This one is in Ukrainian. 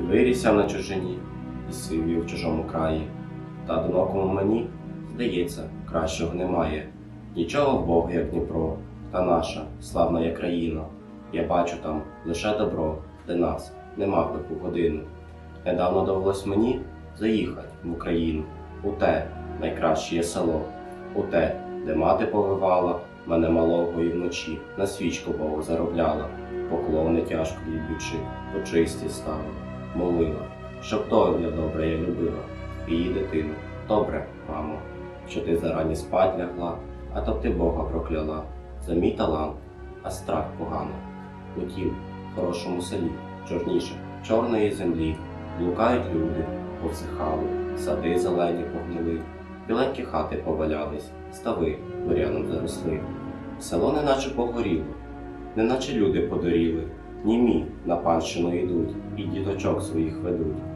І вирісся на чужині, і сивів в чужому краї. Та одинокому мені, здається, кращого немає. Нічого в Бога, як Дніпро, та наша славна є країна. Я бачу там лише добро, де нас нема в годину. Недавно довелось мені заїхати в Україну, у те найкраще село, у те, де мати повивала мене малого і вночі на свічку Богу заробляла, поклони тяжко їбучи, по чисті ставила, молила, щоб доля добре я любила, її дитину. Добре, мамо, що ти зарані спать лягла, а то б ти Бога прокляла за мій талант, а страх погано. Утім, в хорошому селі, чорніше, чорної землі, блукають люди, повсихали, сади зелені погнили, біленькі хати повалялись, стави буряном заросли. Село неначе погоріло, неначе люди подоріли, німі на панщину йдуть і діточок своїх ведуть.